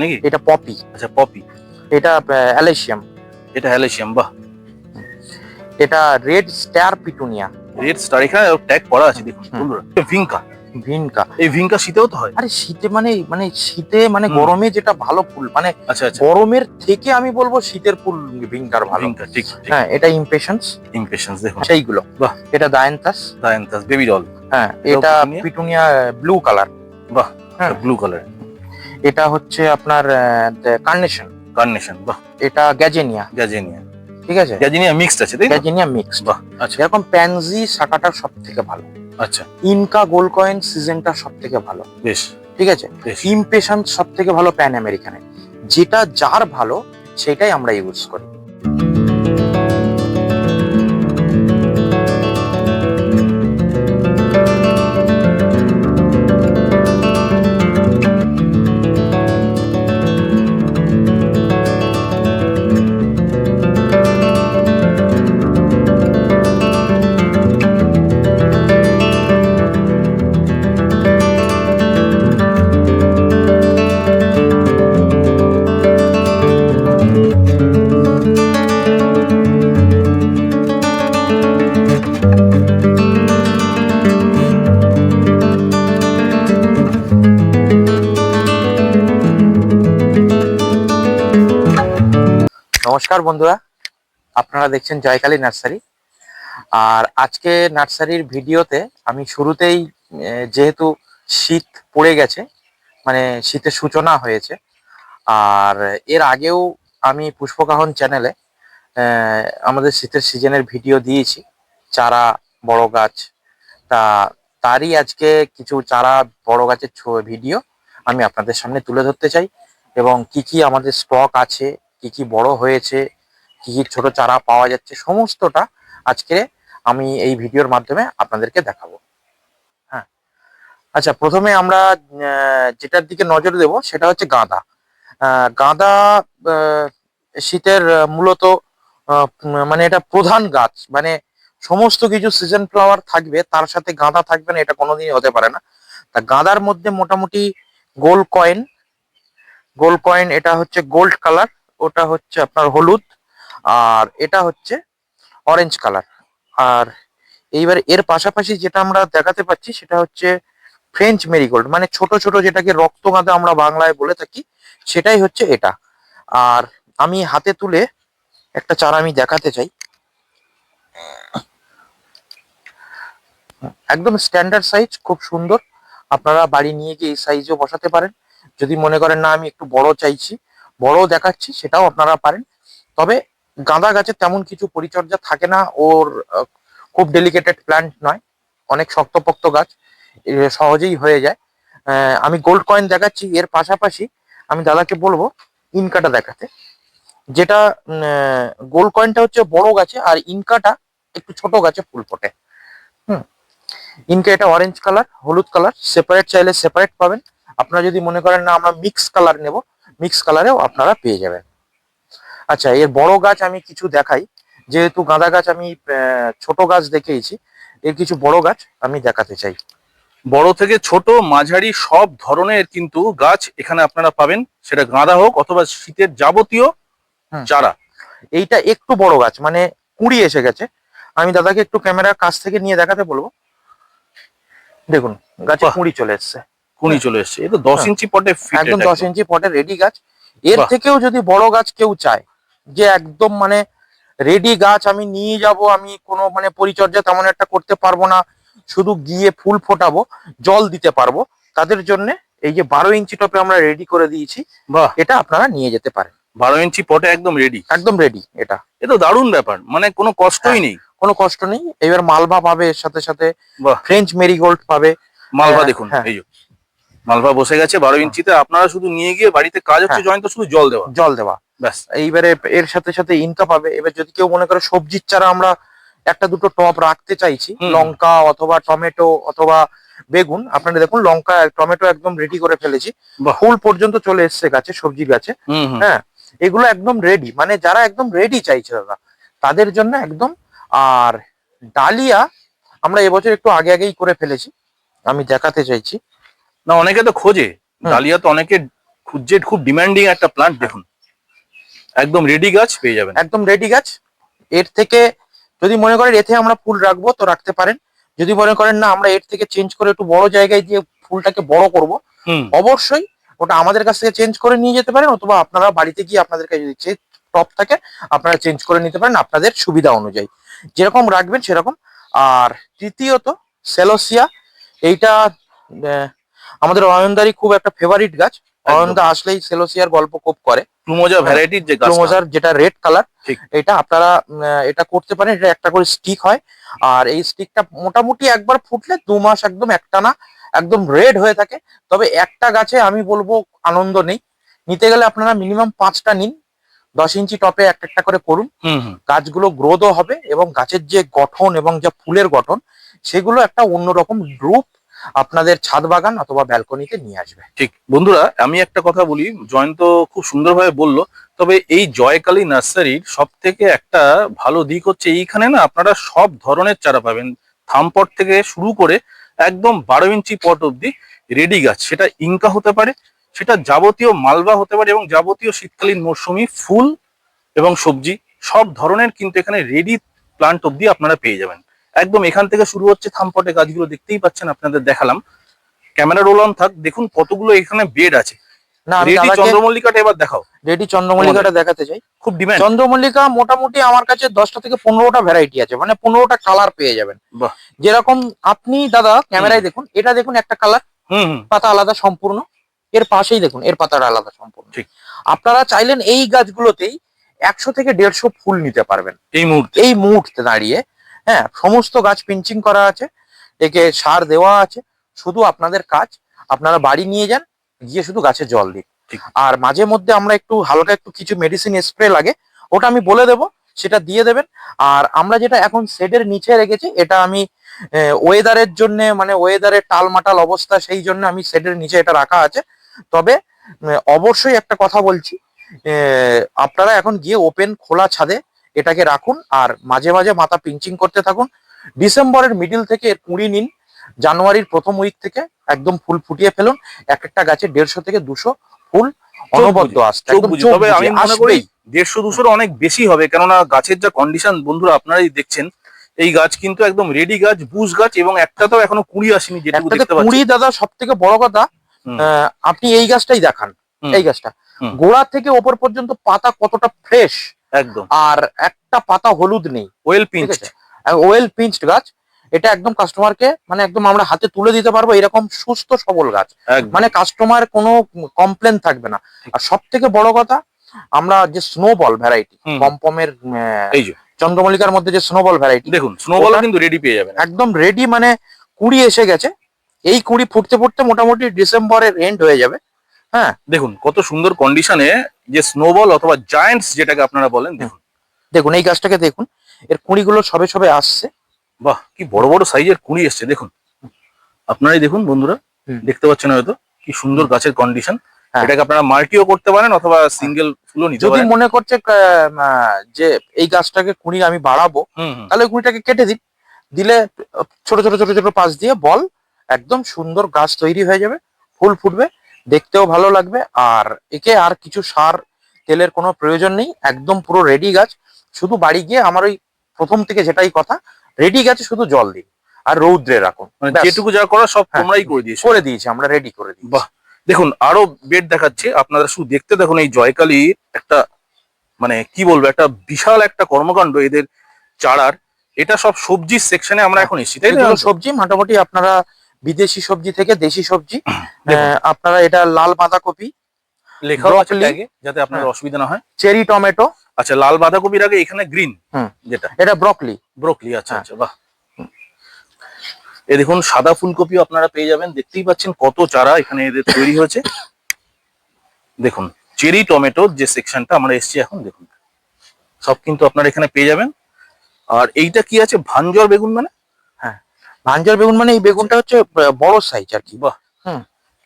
নাকি? এটা পপি। আচ্ছা পপি। এটা অ্যালেশিয়াম। এটা হ্যালেশিয়াম বাহ। এটা red star petunia. Red star এখানে ট্যাগ করা আছে দেখুন। বন্ধুরা। ভিঙ্কা ভিনকা। এই ভিঙ্কা শীতেও তো হয়। আরে শীতে মানে মানে শীতে মানে গরমে যেটা ভালো ফুল মানে আচ্ছা আচ্ছা। গরমের থেকে আমি বলব শীতের ফুল ভিনকার ভালো। ঠিক হ্যাঁ এটা ইমপেশেন্স ইমপ্রেশনস দেখুন। সেইগুলো বাহ। এটা দায়ন্তাস। দায়ান্তাস বেবি ডল। হ্যাঁ এটা পিটুনিয়া? Petunia blue colour. বাহ হ্যাঁ। Blue colour. এটা হচ্ছে আপনার কার্নেশন কার্নেশন বাহ। এটা গ্যাজেনিয়া গ্যাজেনিয়া ঠিক আছে? গ্যাজেনিয়া মিক্সড আছে তাই গ্যাজেনিয়া মিক্সড বাহ আচ্ছা। এরকম প্যানজি শাখাটা সব থেকে ভালো। আচ্ছা। ইনকা গোল্ড কয়েন সিজনটা সব থেকে ভালো। বেশ। ঠিক আছে? ইমপেশন সব থেকে ভালো প্যান আমেরিকানে যেটা যার ভালো সেটাই আমরা ইউজ করি। নমস্কার বন্ধুরা, আপনারা দেখছেন জয়কালী নার্সারি। আর আজকে নার্সারির ভিডিওতে আমি শুরুতেই যেহেতু শীত পড়ে গেছে মানে শীতের সূচনা হয়েছে, আর এর আগেও আমি পুষ্পকাহন চ্যানেলে আমাদের শীতের সিজনের ভিডিও দিয়েছি, চারা, বড় গাছ। তা তারই আজকে কিছু চারা, বড় গাছের ভিডিও আমি আপনাদের সামনে তুলে ধরতে চাই, এবং কি কি আমাদের স্টক আছে কি কি বড় হয়েছে, কি কি ছোট চারা পাওয়া যাচ্ছে, সমস্তটা আজকে আমি এই ভিডিওর মাধ্যমে আপনাদেরকে দেখাবো। হ্যাঁ। আচ্ছা প্রথমে আমরা যেটার দিকে নজর দেব সেটা হচ্ছে গাঁদা। গাঁদা শীতের মূলত মানে এটা প্রধান গাছ। মানে সমস্ত কিছু সিজন ফ্লাওয়ার থাকবে, তার সাথে গাঁদা থাকবে না, এটা কোনোদিনই হতে পারে না। তা গাঁদার মধ্যে মোটামুটি গোল কয়েন গোল কয়েন এটা হচ্ছে গোল্ড কালার ওটা হচ্ছে আপনার হলুদ, আর এটা হচ্ছে অরেঞ্জ কালার আর এইবার এর পাশাপাশি যেটা আমরা দেখাতে পাচ্ছি, সেটা হচ্ছে ফ্রেঞ্চ মেরিগোল্ড মানে ছোট ছোট যেটাকে রক্ত রক্তগাঁদা আমরা বাংলায় বলে থাকি, সেটাই হচ্ছে এটা। আর আমি হাতে তুলে একটা চারা আমি দেখাতে চাই। একদম স্ট্যান্ডার্ড সাইজ খুব সুন্দর। আপনারা বাড়ি নিয়ে গিয়ে এই সাইজও বসাতে পারেন। যদি মনে করেন, না, আমি একটু বড় চাইছি। বড় দেখাচ্ছি, সেটাও আপনারা পারেন। তবে গাঁদা গাছের তেমন কিছু পরিচর্যা থাকে না, ওর খুব ডেলিকেটেড প্ল্যান্ট নয়। অনেক শক্তপোক্ত গাছ সহজেই হয়ে যায়। আমি গোল্ড কয়েন দেখাচ্ছি, এর পাশাপাশি আমি দাদাকে বলব ইনকাটা দেখাতে। যেটা গোল্ড কয়েনটা হচ্ছে বড় গাছে, আর ইনকাটা একটু ছোট গাছে ফুল ফোটে। হুম। ইনকা এটা অরেঞ্জ কালার হলুদ কালার সেপারেট চাইলে সেপারেট পাবেন। আপনারা যদি মনে করেন না, আমরা মিক্স কালার নেব মিক্স কালারেও আপনারা পেয়ে যাবেন। আচ্ছা এর বড় গাছ আমি কিছু দেখাই। যেহেতু গাঁদা গাছ আমি ছোট গাছ দেখেইছি এর কিছু বড় গাছ আমি দেখাতে চাই। বড় থেকে ছোট মাঝারি সব ধরনের কিন্তু গাছ এখানে আপনারা পাবেন। সেটা গাঁদা হোক অথবা শীতের যাবতীয় চারা। এইটা একটু বড় গাছ মানে কুড়ি এসে গেছে। আমি দাদাকে একটু ক্যামেরার কাছ থেকে নিয়ে দেখাতে বলব। দেখুন গাছে। কুড়ি চলে এসছে। কুড়ি চলে এসছে। এ তো দশ হ্যাঁ। ইঞ্চি পটে একদম দশ ইঞ্চি পটে রেডি গাছ। এর থেকেও যদি বড় গাছ কেউ চায় যে একদম মানে রেডি গাছ আমি নিয়ে যাব আমি কোনো মানে পরিচর্যা তেমন একটা করতে পারব না শুধু গিয়ে ফুল ফোটাবো জল দিতে পারব তাদের জন্য এই যে বারো ইঞ্চি টপে আমরা রেডি করে দিয়েছি এটা আপনারা নিয়ে যেতে পারেন। বারো ইঞ্চি পটে একদম রেডি একদম রেডি এটা। এ তো দারুণ ব্যাপার মানে কোনো কষ্টই নেই। কোনো কষ্ট নেই। এবার মালভা পাবে এর সাথে সাথে ফ্রেঞ্চ মেরিগোল্ড পাবে। মালভা হ্যাঁ, দেখুন হ্যাঁ। মালভা বসে গেছে বারো ইঞ্চিতে। আপনারা শুধু নিয়ে গিয়ে বাড়িতে কাজ হচ্ছে হ্যাঁ। জয়েন্ট শুধু জল দেওয়া। জল দেওয়া। ব্যাস। এইবারে এর সাথে সাথে ইনকাম পাবে এবার যদি কেউ মনে করে সবজির চারা আমরা একটা দুটো টপ রাখতে চাইছি লঙ্কা অথবা টমেটো অথবা বেগুন আপনারা দেখুন লঙ্কা টমেটো একদম রেডি করে ফেলেছি। ফুল পর্যন্ত চলে এসছে গাছে সবজি গাছে। হ্যাঁ এগুলো একদম রেডি মানে যারা একদম রেডি চাইছে দাদা তাদের জন্য একদম। আর ডালিয়া আমরা এবছর একটু আগে আগেই করে ফেলেছি। আমি দেখাতে চাইছি। না অনেকে তো খোঁজে। ডালিয়া তো অনেকে খুঁজছে খুব ডিমান্ডিং একটা প্লান্ট দেখুন। একদম রেডি গাছ পেয়ে যাবেন। একদম রেডি গাছ। এর থেকে যদি মনে করেন এতে আমরা ফুল রাখব তো রাখতে পারেন। যদি মনে করেন না আমরা এর থেকে চেঞ্জ করে একটু বড় জায়গায় দিয়ে ফুলটাকে বড় করব অবশ্যই ওটা আমাদের কাছ থেকে চেঞ্জ করে নিয়ে যেতে পারেন অথবা আপনারা বাড়িতে গিয়ে আপনাদের কাছে যদি টপ থাকে আপনারা চেঞ্জ করে নিতে পারেন আপনাদের সুবিধা অনুযায়ী। যেরকম রাখবেন সেরকম। আর তৃতীয়ত সেলোসিয়া এইটা আমাদের অয়নদারি খুব একটা ফেভারিট গাছ। অয়নদা আসলেই সেলোসিয়ার গল্প খুব করে। প্লুমোজা ভ্যারাইটির যে ক্রোমোজার যেটা রেড কালার এটা আপনারা এটা করতে পারেন এটা একটা করে স্টিক হয়। আর এই স্টিকটা মোটামুটি একবার ফুটলে দু মাস একদম একটানা একদম রেড হয়ে থাকে। তবে একটা গাছে আমি বলব আনন্দ নেই। নিতে গেলে আপনারা মিনিমাম পাঁচটা নিন। দশ ইঞ্চি টপে একটা একটা করে করুন। গাছগুলো গ্রোথও হবে এবং গাছের যে গঠন এবং যা ফুলের গঠন সেগুলো একটা অন্যরকম রূপ আপনাদের ছাদ বাগান অথবা ব্যালকনিতে নিয়ে আসবে। ঠিক। বন্ধুরা, আমি একটা কথা বলি, জয়ন্ত খুব সুন্দরভাবে বলল, তবে এই জয়কালী নার্সারির সব থেকে একটা ভালো দিক হচ্ছে এইখানে না, আপনারা সব ধরনের চারা পাবেন। থামপট থেকে শুরু করে একদম বারো ইঞ্চি পট অব্দি রেডি গাছ, সেটা ইনকা হতে পারে, সেটা যাবতীয় মালবা হতে পারে এবং যাবতীয় শীতকালীন মৌসুমি ফুল এবং সবজি সব ধরনের কিন্তু এখানে রেডি প্লান্ট অব্দি আপনারা পেয়ে যাবেন। একদম এখান থেকে শুরু হচ্ছে থামপটে গাছগুলো দেখতেই পাচ্ছেন আপনাদের দেখালাম। ক্যামেরা রোল অন থাক দেখুন কতগুলো এখানে বেড আছে। না রেডি চন্দ্রমল্লিকাটা এবার দেখাও। রেডি চন্দ্রমল্লিকাটা দেখাতে চাই। খুব ডিমান্ড চন্দ্রমল্লিকা মোটামুটি আমার কাছে দশটা থেকে পনেরোটা ভ্যারাইটি আছে মানে পনেরোটা কালার পেয়ে যাবেন। যেরকম আপনি দাদা ক্যামেরায় দেখুন এটা দেখুন একটা কালার পাতা আলাদা সম্পূর্ণ। এর পাশেই দেখুন এর পাতাটা আলাদা সম্পূর্ণ। ঠিক। আপনারা চাইলেন এই গাছগুলোতেই একশো থেকে দেড়শো ফুল নিতে পারবেন। এই মুহূর্তে। এই মুহূর্তে দাঁড়িয়ে হ্যাঁ সমস্ত গাছ পিঞ্চিং করা আছে একে সার দেওয়া আছে শুধু আপনাদের কাজ আপনারা বাড়ি নিয়ে যান গিয়ে শুধু গাছে জল দিন। আর মাঝে মধ্যে আমরা একটু হালকা একটু কিছু মেডিসিন স্প্রে লাগে ওটা আমি বলে দেবো সেটা দিয়ে দেবেন। আর আমরা যেটা এখন শেডের নিচে রেখেছি এটা আমি ওয়েদারের জন্য মানে ওয়েদারের টালমাটাল অবস্থা সেই জন্য আমি শেডের নিচে এটা রাখা আছে। তবে অবশ্যই একটা কথা বলছি আপনারা এখন গিয়ে ওপেন খোলা ছাদে এটাকে রাখুন আর মাঝে মাঝে মাথা পিঞ্চিং করতে থাকুন। ডিসেম্বরের মিডিল থেকে এর কুড়ি নিন জানুয়ারির প্রথম উইক থেকে একদম ফুল ফুটিয়ে ফেলুন এক একটা গাছে দেড়শো থেকে দুশো ফুল অনবদ্য আসছে তবে আমি মনে করি দেড়শো দুশোর অনেক বেশি হবে কেননা গাছের যা কন্ডিশন বন্ধুরা আপনারাই দেখছেন এই গাছ কিন্তু একদম রেডি গাছ বুশ গাছ এবং একটা তো এখনও কুড়ি আসেনি দেখতে কুড়ি দাদা সব থেকে বড় কথা আহ, আপনি এই গাছটাই দেখান এই গাছটা। গোড়া থেকে ওপর পর্যন্ত পাতা কতটা ফ্রেশ একদম। আর একটা পাতা হলুদ নেই ওয়েল ঠিক পিঞ্চ আছে। ওয়েল পিঞ্চড গাছ এটা একদম কাস্টমারকে মানে একদম আমরা হাতে তুলে দিতে পারব এরকম সুস্থ সবল গাছ। মানে কাস্টমার কোনো কমপ্লেন থাকবে না। আর সব থেকে বড় কথা আমরা যে স্নোবল ভ্যারাইটি হুম। পমপমের এই যে। চন্দ্রমল্লিকার মধ্যে যে স্নোবল ভ্যারাইটি দেখুন স্নোবলও ওটা- কিন্তু রেডি পেয়ে যাবেন। একদম রেডি মানে কুড়ি এসে গেছে। এই কুড়ি ফুটতে ফুটতে মোটামুটি ডিসেম্বরের এন্ড হয়ে যাবে। হ্যাঁ দেখুন কত সুন্দর কন্ডিশনে যে স্নোবল অথবা জায়ান্টস যেটাকে আপনারা বলেন দেখুন। দেখুন এই গাছটাকে দেখুন এর কুড়িগুলো সবে সবে আসছে। বাহ কি বড় বড় সাইজের কুঁড়ি এসছে দেখুন। আপনারাই দেখুন বন্ধুরা দেখতে পাচ্ছেন হয়তো কি সুন্দর গাছের কন্ডিশন হ্যাঁ। এটাকে আপনারা মাল্টিও করতে পারেন অথবা সিঙ্গেল ফুলও নিতে পারেন। যদি মনে করছে যে এই গাছটাকে কুঁড়ি আমি বাড়াবো তাহলে ওই কুড়িটাকে কেটে দিন দিলে ছোট ছোট ছোট ছোট পাশ দিয়ে বল একদম সুন্দর গাছ তৈরি হয়ে যাবে ফুল ফুটবে দেখতেও ভালো লাগবে। আর একে আর কিছু সার তেলের কোনো প্রয়োজন নেই। একদম পুরো রেডি গাছ। শুধু বাড়ি গিয়ে আমার ওই প্রথম থেকে যেটাই কথা রেডি গাছে শুধু জল দিন। আর রৌদ্রে রাখুন। মানে যেটুকু যা করা সব হ্যাঁ। তোমরাই করে দিয়েছ। করে দিয়েছি আমরা রেডি করে দিই বাহ। দেখুন আরও বেড দেখাচ্ছে। আপনারা শুধু দেখতে দেখুন এই জয়কালী একটা মানে কি বলব একটা বিশাল একটা কর্মকাণ্ড এদের চারার। এটা সব সবজির সেকশনে আমরা এখন এসেছি তাই না? সবজি মোটামুটি আপনারা বিদেশি সবজি থেকে দেশি সবজি। আপনারা এটা লাল বাঁধাকপি লেখাও আছে। ট্যাগে যাতে আপনার হ্যাঁ। অসুবিধা না হয়। Cherry tomato. আচ্ছা লাল বাঁধাকপির আগে এখানে গ্রিন। যেটা। এটা ব্রকলি। ব্রোকলি আচ্ছা হ্যাঁ। আচ্ছা বাহ। এ দেখুন সাদা ফুলকপিও আপনারা পেয়ে যাবেন। দেখতেই পাচ্ছেন কত চারা এখানে এদের তৈরি হয়েছে। দেখুন চেরি টমেটোর যে সেকশনটা আমরা এসেছি এখন দেখুন। সব কিন্তু আপনারা এখানে পেয়ে যাবেন। আর এইটা কি আছে? ভাঞ্জর বেগুন মানে? ভাঞ্জর বেগুন মানে এই বেগুনটা হচ্ছে বড় সাইজ আর কি। বাহ। হুম।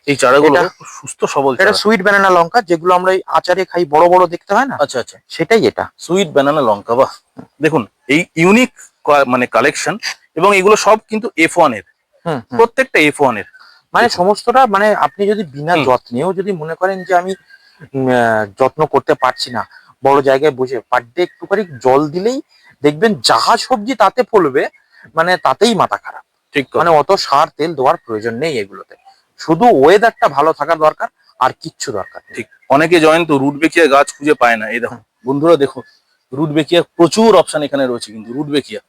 এই চারাগুলো সুস্থ সবল এটা সুইট ব্যানানা লঙ্কা যেগুলো আমরা এই আচারে খাই বড় বড় দেখতে হয় না? আচ্ছা আচ্ছা। সেটাই এটা। সুইট ব্যানানা লঙ্কা বাহ। দেখুন এই ইউনিক মানে কালেকশন এবং এগুলো সব কিন্তু এফ ওয়ানের। প্রত্যেকটা এফ ওয়ানের। মানে সমস্তটা মানে আপনি যদি বিনা যত্নেও যদি মনে করেন যে আমি যত্ন করতে পারছি না বড় জায়গায় বসে পার ডে একটুখানি জল দিলেই দেখবেন যাহা সবজি তাতে ফলবে মানে তাতেই মাথা খারাপ। ঠিক মানে অত সার তেল দেওয়ার প্রয়োজন নেই এগুলোতে। শুধু ওয়েদারটা ভালো থাকা দরকার আর কিচ্ছু দরকার ঠিক। অনেকে জয়ন্ত রুট বেকিয়া গাছ খুঁজে পায় না। এই দেখো বন্ধুরা দেখো রুট বেকিয়া প্রচুর অপশন এখানে রয়েছে কিন্তু রুট বেকিয়া।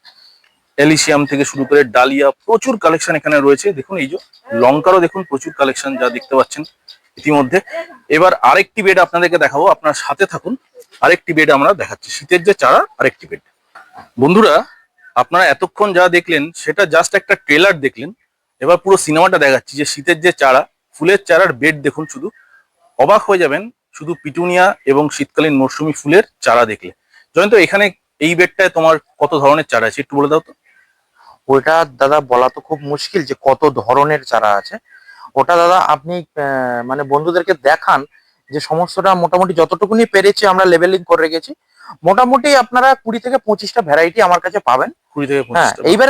এলিশিয়াম থেকে শুরু করে ডালিয়া প্রচুর কালেকশন এখানে রয়েছে। দেখুন এই যে লঙ্কারও দেখুন প্রচুর কালেকশন যা দেখতে পাচ্ছেন ইতিমধ্যে। এবার আরেকটি বেড আপনাদেরকে দেখাবো আপনার সাথে থাকুন। আরেকটি বেড আমরা দেখাচ্ছি শীতের যে চারা আরেকটি বেড বন্ধুরা আপনারা এতক্ষণ যা দেখলেন, সেটা জাস্ট একটা ট্রেলার দেখলেন। এবার পুরো সিনেমাটা দেখাচ্ছি যে শীতের যে চারা, ফুলের চারার বেড দেখুন শুধু। অবাক হয়ে যাবেন, শুধু পিটুনিয়া এবং শীতকালীন মরশুমি ফুলের চারা দেখলে। জয়ন্ত, এখানে এই বেডটায় তোমার কত ধরনের চারা আছে, একটু বলে দাও তো। ওটা দাদা বলা তো খুব মুশকিল যে কত ধরনের চারা আছে। ওটা দাদা আপনি মানে বন্ধুদেরকে দেখান যে সমস্তটা মোটামুটি যতটুকুনি পেরেছি আমরা লেভেলিং করে রেখেছি। মোটামুটি আপনারা কুড়ি থেকে পঁচিশটা ভ্যারাইটি আমার কাছে পাবেন। কুড়ি থেকে হ্যাঁ এইবার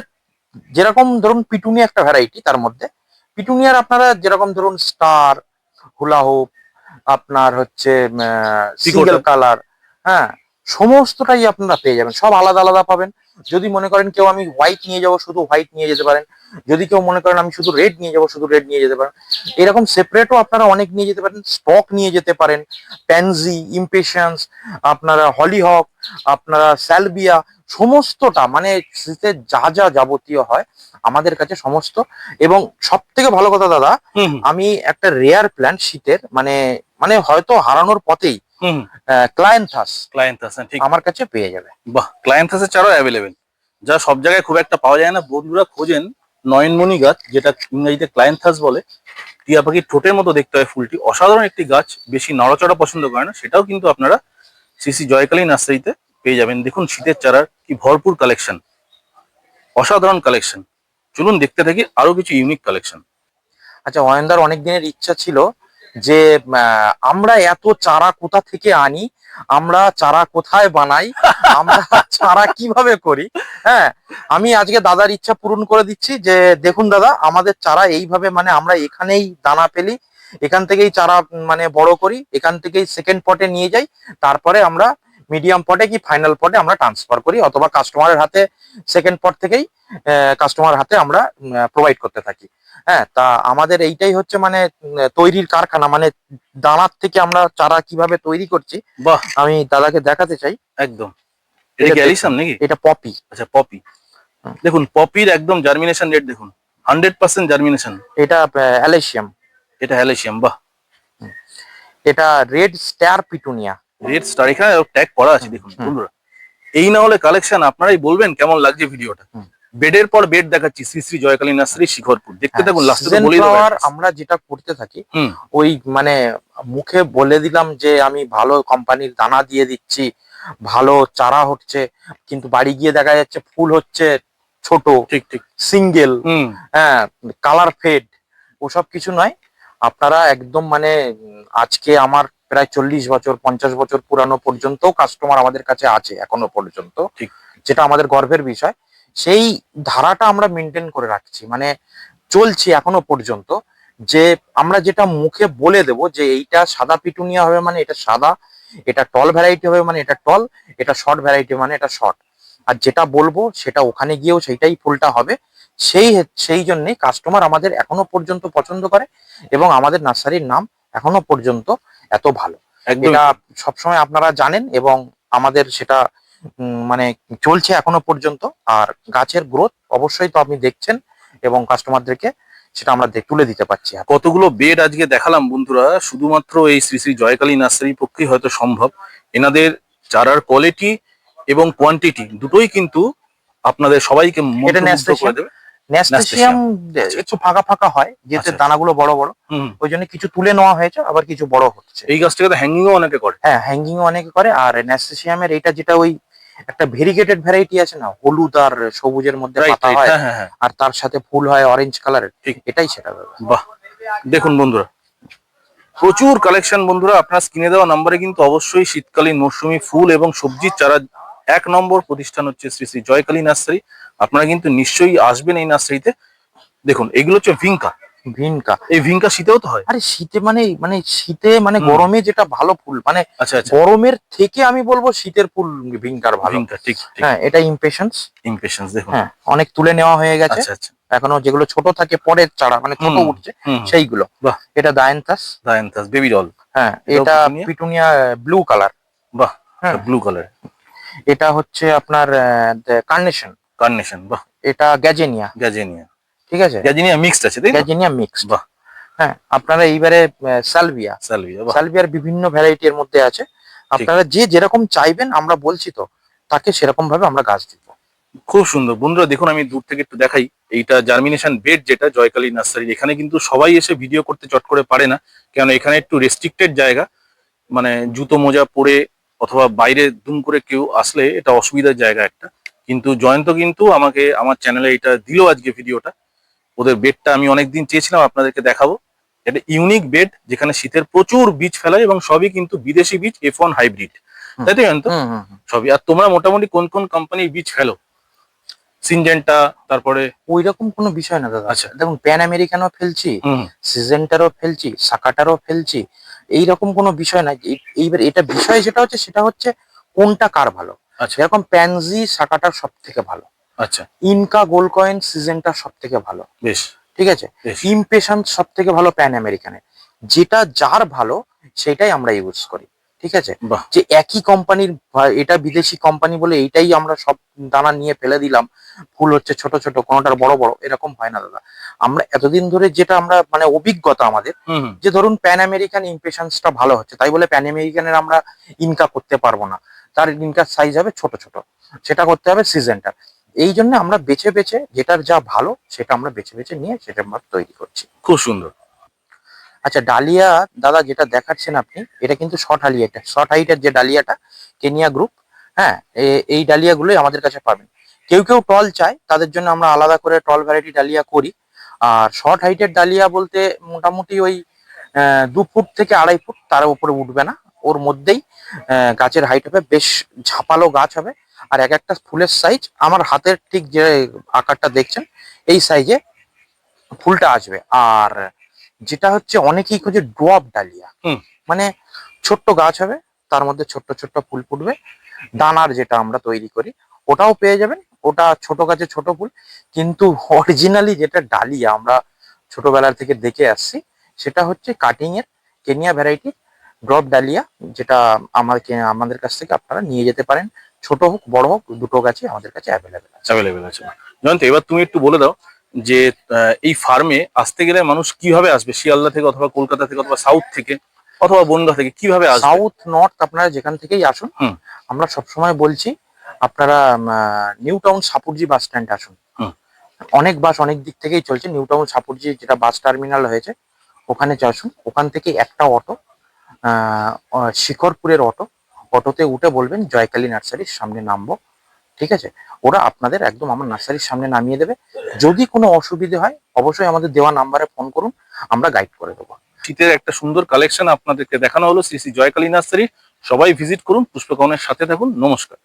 যেরকম ধরুন পিটুনি একটা ভ্যারাইটি তার মধ্যে। পিটুনিয়ার আপনারা যেরকম ধরুন স্টার হুলাহুপ আপনার হচ্ছে সিঙ্গেল কালার হ্যাঁ সমস্তটাই আপনারা পেয়ে যাবেন। সব আলাদা আলাদা পাবেন। যদি মনে করেন কেউ আমি হোয়াইট নিয়ে যাব শুধু হোয়াইট নিয়ে যেতে পারেন। যদি কেউ মনে করেন আমি শুধু রেড নিয়ে যাব শুধু রেড নিয়ে যেতে পারেন। এরকম সেপারেটও আপনারা অনেক নিয়ে যেতে পারেন। স্টক নিয়ে যেতে পারেন। প্যানজি ইম্পেশন্স আপনারা হলিহক আপনারা স্যালবিয়া সমস্তটা মানে শীতের যা যা যাবতীয় হয় আমাদের কাছে সমস্ত। এবং সব থেকে ভালো কথা দাদা আমি একটা রেয়ার প্ল্যান্ট শীতের মানে মানে হয়তো হারানোর পথেই হুম। ক্লায়েন্থাস ক্লায়েন্ট আছে ঠিক। আমার কাছে পেয়ে যাবে। বাহ ক্লায়েন্থাসের চারাও অ্যাভেলেবেল যা সব জায়গায় খুব একটা পাওয়া যায় না। বন্ধুরা খোঁজেন নয়নমণি গাছ যেটা ইংরেজিতে ক্লায়েন্থাস বলে। টিয়া পাখির ঠোঁটের মতো দেখতে হয় ফুলটি। অসাধারণ একটি গাছ বেশি নড়াচড়া পছন্দ করে না। সেটাও কিন্তু আপনারা শ্রী জয়কালী নার্সারিতে পেয়ে যাবেন। দেখুন শীতের চারার কি ভরপুর কালেকশন অসাধারণ কালেকশন চলুন দেখতে থাকি আরও কিছু ইউনিক কালেকশন আচ্ছা অয়নদার অনেক দিনের ইচ্ছা ছিল যে আমরা এত চারা কোথা থেকে আনি? আমরা চারা কোথায় বানাই? আমরা চারা কীভাবে করি? হ্যাঁ আমি আজকে দাদার ইচ্ছা পূরণ করে দিচ্ছি যে, দেখুন দাদা, আমাদের চারা এইভাবে মানে আমরা এখানেই দানা পেলি এখান থেকেই চারা মানে বড় করি, এখান থেকেই সেকেন্ড পটে নিয়ে যাই, তারপরে আমরা মিডিয়াম পটে কি ফাইনাল পটে আমরা ট্রান্সফার করি অথবা কাস্টমারের হাতে সেকেন্ড পট থেকেই কাস্টমার হাতে আমরা প্রোভাইড করতে থাকি। হ্যাঁ তা আমাদের এইটাই হচ্ছে মানে তৈরির কারখানা মানে দানার থেকে আমরা চারা কীভাবে তৈরি করছি বাহ! আমি দাদাকে দেখাতে চাই। একদম। এটা নাকি? এটা পপি। আচ্ছা পপি। দেখুন পপির একদম জার্মিনেশন রেট দেখুন হান্ড্রেড পার্সেন্ট জার্মিনেশন এটা অ্যালেশিয়াম। এটা হ্যালেশিয়াম বাহ! এটা red star petunia red star এখানে ট্যাগ করা আছে দেখুন বন্ধুরা। এই না হলে কালেকশন আপনারাই বলবেন কেমন লাগছে ভিডিওটা। বেডের পর বেড দেখাচ্ছি শ্রী শ্রী জয়কালী নার্সারি শিখরপুর। দেখতে থাকুন লাস্টে বলেই দেবো ফ্লাওয়ার address। আমরা যেটা করতে থাকি ওই মানে মুখে বলে দিলাম যে আমি ভালো কোম্পানির দানা দিয়ে দিচ্ছি ভালো চারা হচ্ছে কিন্তু বাড়ি গিয়ে দেখা যাচ্ছে ফুল হচ্ছে ছোট ঠিক ঠিক। সিঙ্গেল হ্যাঁ কালার ফেড ওসব কিছু নয়। আপনারা একদম মানে আজকে আমার প্রায় চল্লিশ বছর পঞ্চাশ বছর পুরানো পর্যন্ত কাস্টমার আমাদের কাছে আছে এখনও পর্যন্ত। ঠিক। যেটা আমাদের গর্বের বিষয়। সেই ধারাটা আমরা মেনটেন করে রাখছি মানে চলছি এখনও পর্যন্ত যে আমরা যেটা মুখে বলে দেব যে এইটা সাদা পিটুনিয়া হবে মানে এটা সাদা এটা টল ভ্যারাইটি হবে মানে এটা টল এটা শর্ট ভ্যারাইটি মানে এটা শর্ট আর যেটা বলব সেটা ওখানে গিয়েও সেইটাই ফুলটা হবে। সেই সেই জন্যে কাস্টমার আমাদের এখনও পর্যন্ত পছন্দ করে এবং আমাদের নার্সারির নাম এখনও পর্যন্ত এত ভালো। এটা সবসময় আপনারা জানেন এবং আমাদের সেটা মানে চলছে এখনও পর্যন্ত। আর গাছের গ্রোথ অবশ্যই তো আপনি দেখছেন এবং কাস্টমারদেরকে সেটা আমরা তুলে দিতে পারছি। কতগুলো বেড আজকে দেখালাম বন্ধুরা শুধুমাত্র এই শ্রী শ্রী জয়কালী নার্সারির পক্ষে হয়তো সম্ভব। এনাদের চারার কোয়ালিটি এবং কোয়ান্টিটি দুটোই কিন্তু আপনাদের সবাইকে ন্যাস্টেশিয়াম একটু ফাঁকা ফাঁকা হয় যেতে আচ্ছা। দানাগুলো বড় বড় ওই জন্য কিছু তুলে নেওয়া হয়েছে আবার কিছু বড় হচ্ছে। এই গাছটাকে তো হ্যাঙ্গিংও অনেকে করে। হ্যাঁ হ্যাঙ্গিং অনেকে করে আর ন্যাস্টেশিয়ামের এইটা যেটা ওই একটা ভেরিগেটেড ভ্যারাইটি আছে না হলুদ আর সবুজের মধ্যে পাতা হয় হ্যাঁ হ্যাঁ হ্যাঁ। আর তার সাথে ফুল হয় অরেঞ্জ কালারের। এটাই সেটা বাহ দেখুন বন্ধুরা প্রচুর কালেকশন বন্ধুরা আপনার স্ক্রিনে দেওয়া নাম্বারে কিন্তু অবশ্যই শীতকালীন মৌসুমী ফুল এবং সবজির চারা এক নম্বর প্রতিষ্ঠান হচ্ছে শ্রী শ্রী জয়কালী নার্সারি। আপনারা কিন্তু নিশ্চয়ই আসবেন এই নার্সারিতে। দেখুন এগুলো হচ্ছে ভিঙ্কা। ভিনকা এই ভিঙ্কা শীতেও তো হয়? আরে শীতে মানে মানে শীতে মানে গরমে যেটা ভালো ফুল মানে আচ্ছা আচ্ছা। গরমের থেকে আমি বলব শীতের ফুল ভিনকার ভালো। ঠিক হ্যাঁ এটা ইমপেশেন্স। ইমপ্রেশনস দেখুন। হ্যাঁ অনেক তুলে নেওয়া হয়ে গেছে। আচ্ছা এখনও যেগুলো ছোট থাকে পরের চারা মানে ছোট উঠছে সেইগুলো। বাহ। এটা দায়ন্তাস। দায়ান্তাস বেবি ডল হ্যাঁ এটা পিটুনিয়া? পিটুনিয়া ব্লু কালার বাহ হ্যাঁ। ব্লু কালার এটা হচ্ছে আপনার কার্নেশন কার্নেশন বাহ। এটা গ্যাজেনিয়া গ্যাজেনিয়া ঠিক আছে? গ্যাজেনিয়া মিক্সড আছে তাই গ্যাজেনিয়া মিক্স বাহ। হ্যাঁ আপনারা এইবারে সালভিয়া সালভিয়া সালভিয়ার বিভিন্ন ভ্যারাইটির মধ্যে আছে। আপনারা যে যেরকম চাইবেন আমরা বলছি তো তাকে সেরকম ভাবে আমরা গাছ দিব। খুব সুন্দর। বন্ধুরা দেখুন আমি দূর থেকে একটু দেখাই। এইটা জার্মিনেশন বেড যেটা জয়কালী নার্সারি এখানে কিন্তু সবাই এসে ভিডিও করতে চট করে পারে না। কেন এখানে একটু রেস্ট্রিক্টেড জায়গা। মানে জুতো মোজা পরে অথবা বাইরে দুম করে কেউ আসলে এটা অসুবিধার জায়গা একটা। কিন্তু জয়ন্ত কিন্তু আমাকে আমার চ্যানেলে এটা দিল আজকে ভিডিওটা ওদের বেডটা আমি অনেকদিন চেয়েছিলাম আপনাদেরকে দেখাবো। এটা ইউনিক বেড যেখানে শীতের প্রচুর বীজ ফেলায় এবং সবই কিন্তু বিদেশি বীজ এফ ওয়ান হাইব্রিড তাই তো হুম। সবই। আর তোমরা মোটামুটি কোন কোন কোম্পানির বীজ ফেলো? সিনজেন্টা তারপরে ওই রকম কোনো বিষয় না দাদা। আচ্ছা। দেখুন প্যান আমেরিকানও ফেলছি সিজেন্টারও ফেলছি সাকাটারও ফেলছি এই রকম কোনো বিষয় না। এই- এইবার এটা বিষয় যেটা হচ্ছে সেটা হচ্ছে কোনটা কার ভালো। আচ্ছা। যেরকম প্যানজি সাকাটার সব থেকে ভালো। আচ্ছা। ইনকা গোল্ড কয়েন সিজেন্টার সব থেকে ভালো। বেশ। ঠিক আছে? ইমপেশন সব থেকে ভালো প্যান আমেরিকানের যেটা যার ভালো সেটাই আমরা ইউজ করি। ঠিক আছে? যে একই কোম্পানির এটা বিদেশি কোম্পানি বলে এইটাই আমরা সব দানা নিয়ে ফেলে দিলাম। ফুল হচ্ছে ছোট ছোট কোনোটার বড় বড় এরকম হয় না দাদা। আমরা এতদিন ধরে যেটা আমরা মানে অভিজ্ঞতা আমাদের যে ধরুন প্যান আমেরিকান ইমপ্রেশনসটা ভালো হচ্ছে তাই বলে প্যান আমেরিকানের আমরা ইনকা করতে পারব না। তার ইনকার সাইজ হবে ছোট ছোট। সেটা করতে হবে সিজনটার। এই জন্য আমরা বেছে বেছে যেটার যা ভালো সেটা আমরা বেছে বেছে নিয়ে সেটা আমরা তৈরি করছি। খুব সুন্দর। আচ্ছা ডালিয়া দাদা যেটা দেখাচ্ছেন আপনি এটা কিন্তু শর্ট হালিয়াটা শর্ট হাইটের যে ডালিয়াটা কেনিয়া গ্রুপ হ্যাঁ এই ডালিয়াগুলোই আমাদের কাছে পাবেন। কেউ কেউ টল চায় তাদের জন্য আমরা আলাদা করে টল ভ্যারাইটি ডালিয়া করি। আর শর্ট হাইটের ডালিয়া বলতে মোটামুটি ওই দু ফুট থেকে আড়াই ফুট তার উপরে উঠবে না। ওর মধ্যেই আহ, গাছের হাইট হবে বেশ ঝাপালো গাছ হবে। আর এক একটা ফুলের সাইজ আমার হাতের ঠিক যে আকারটা দেখছেন এই সাইজে ফুলটা আসবে। আর যেটা হচ্ছে অনেকেই খুঁজে ড্রপ ডালিয়া। মানে ছোট্ট গাছ হবে তার মধ্যে ছোট্ট ছোট্ট ফুল ফুটবে। দানার যেটা আমরা তৈরি করি ওটাও পেয়ে যাবেন। ওটা ছোট গাছে ছোট ফুল কিন্তু অরিজিনালি যেটা ডালিয়া আমরা ছোটবেলার থেকে দেখে আসছি সেটা হচ্ছে কাটিং এর কেনিয়া ভ্যারাইটি ড্রপ ডালিয়া যেটা আমাকে আমাদের কাছ থেকে আপনারা নিয়ে যেতে পারেন। ছোট হোক বড় হোক দুটো গাছই আমাদের কাছে অ্যাভেলেবেল আছে। অ্যাভেলেবেল আছে। জয়ন্ত এবার তুমি একটু বলে দাও যে এই ফার্মে আসতে গেলে মানুষ কীভাবে আসবে? শিয়ালদা থেকে অথবা কলকাতা থেকে অথবা সাউথ থেকে অথবা বনগা থেকে কীভাবে আসবে? সাউথ নর্থ আপনারা যেখান থেকেই আসুন। আমরা সবসময় বলছি আপনারা new town Shapoorji bus stand আসুন। অনেক বাস অনেক দিক থেকেই চলছে। নিউ টাউন সাপুরজি যেটা বাস টার্মিনাল হয়েছে ওখানে আসুন। ওখান থেকে একটা অটো শিকরপুরের অটো অটোতে উঠে বলবেন, জয়কালী নার্সারির সামনে নামবো। ঠিক আছে? ওরা আপনাদের একদম আমার নার্সারির সামনে নামিয়ে দেবে। যদি কোনো অসুবিধে হয়, অবশ্যই আমাদের দেওয়া নাম্বারে ফোন করুন, আমরা গাইড করে দেবো। শীতের একটা সুন্দর কালেকশন আপনাদেরকে দেখানো হলো শ্রী শ্রী জয়কালী নার্সারি। সবাই ভিজিট করুন পুষ্পকনের সাথে থাকুন। নমস্কার।